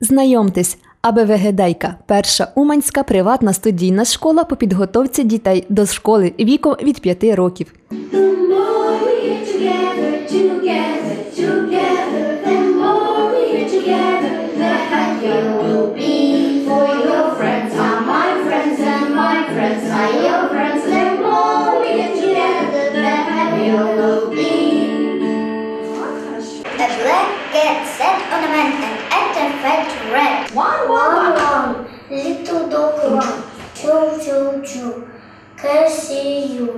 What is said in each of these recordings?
Знайомтесь, АБВГДейка – перша уманська приватна студійна школа по підготовці дітей до школи віком від 5 років. Black cat sat One, one, one. Little dog run. Choo, choo, choo. Can see you.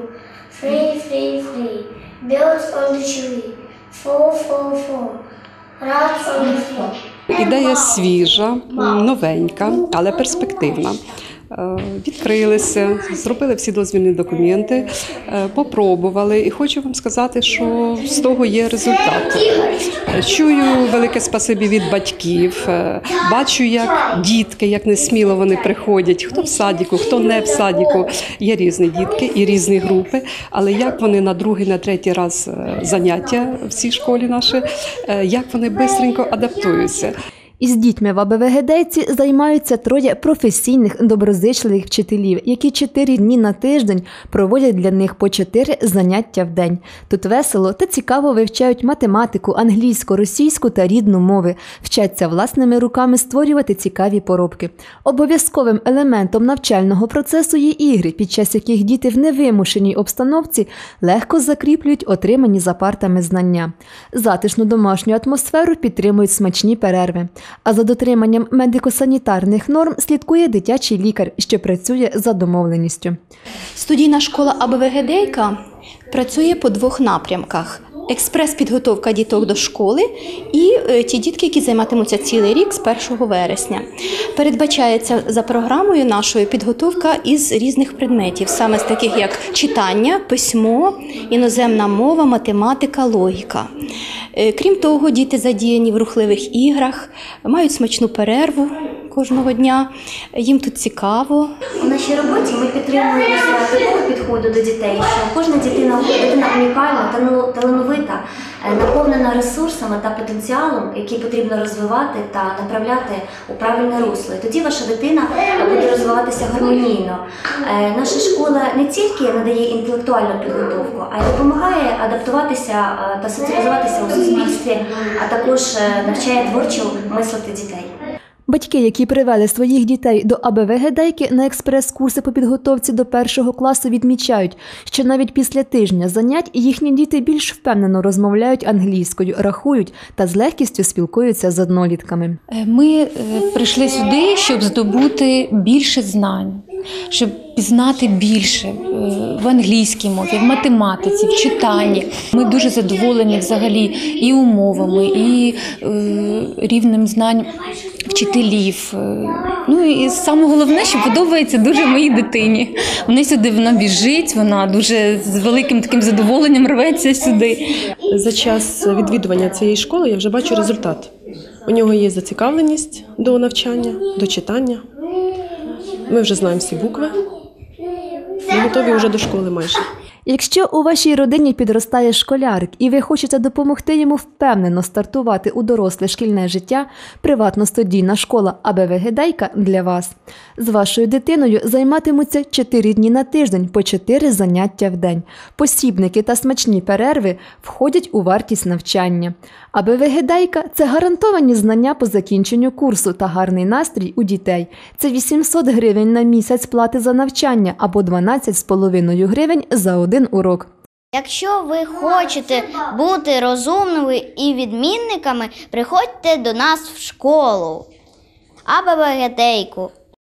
Free, free, free. Birds on the tree. Four, four, four. Rats on the floor. Ідея свіжа, новенька, але перспективна. Е, Відкрилися, зробили всі дозвільні документи, е, попробували, і хочу вам сказати, що з того є результат. Чую велике спасибі від батьків. е, Бачу, як дітки, як несміло вони приходять, хто в садіку, хто не в садіку. Є різні дітки і різні групи. Але як вони на другий, на третій раз заняття в цій школі наші, як вони швидко адаптуються. Із дітьми в АБВГДейці займаються троє професійних доброзичливих вчителів, які чотири дні на тиждень проводять для них по чотири заняття в день. Тут весело та цікаво вивчають математику, англійську, російську та рідну мови, вчаться власними руками створювати цікаві поробки. Обов'язковим елементом навчального процесу є ігри, під час яких діти в невимушеній обстановці легко закріплюють отримані за партами знання. Затишну домашню атмосферу підтримують смачні перерви. А за дотриманням медико-санітарних норм слідкує дитячий лікар, що працює за домовленістю. Студійна школа АБВГДейка працює по двох напрямках: експрес-підготовка діток до школи і е, ті дітки, які займатимуться цілий рік з 1 вересня. Передбачається за програмою нашою підготовка із різних предметів, саме з таких як читання, письмо, іноземна мова, математика, логіка. Е, Крім того, діти задіяні в рухливих іграх, мають смачну перерву кожного дня. Їм тут цікаво, У нашій роботі ми підтримуємося такого підходу до дітей, що кожна дитина, дитина унікальна, тано- талановита, е, наповнена ресурсами та потенціалом, який потрібно розвивати та направляти у правильне русло. І тоді ваша дитина буде розвиватися гармонійно. Е, Наша школа не тільки надає інтелектуальну підготовку, а й допомагає адаптуватися е, та соціалізуватися у суспільстві, а також е, навчає творчо мислити дітей. Батьки, які привели своїх дітей до АБВГДейки на експрес-курси по підготовці до першого класу, відмічають, що навіть після тижня занять їхні діти більш впевнено розмовляють англійською, рахують та з легкістю спілкуються з однолітками. Е, Ми е, прийшли сюди, щоб здобути більше знань, щоб пізнати більше е, в англійській мові, в математиці, в читанні. Ми дуже задоволені взагалі і умовами, і рівнем знань вчителів. Е, Ну і саме головне, що подобається дуже моїй дитині. Вона сюди вона біжить, вона дуже з великим таким задоволенням рветься сюди. За час відвідування цієї школи я вже бачу результат. У нього є зацікавленість до навчання, до читання. Ми вже знаємо всі букви. Ми готові вже до школи майже. Якщо у вашій родині підростає школярик і ви хочете допомогти йому впевнено стартувати у доросле шкільне життя, приватно студійна школа АБВГДейка для вас. З вашою дитиною займатимуться 4 дні на тиждень по 4 заняття в день. Посібники та смачні перерви входять у вартість навчання. АБВГДейка – це гарантовані знання по закінченню курсу та гарний настрій у дітей. Це 800 гривень на місяць плати за навчання або 12,5 гривень за один урок. Якщо ви хочете бути розумними і відмінниками, приходьте до нас в школу. АБВГДейку.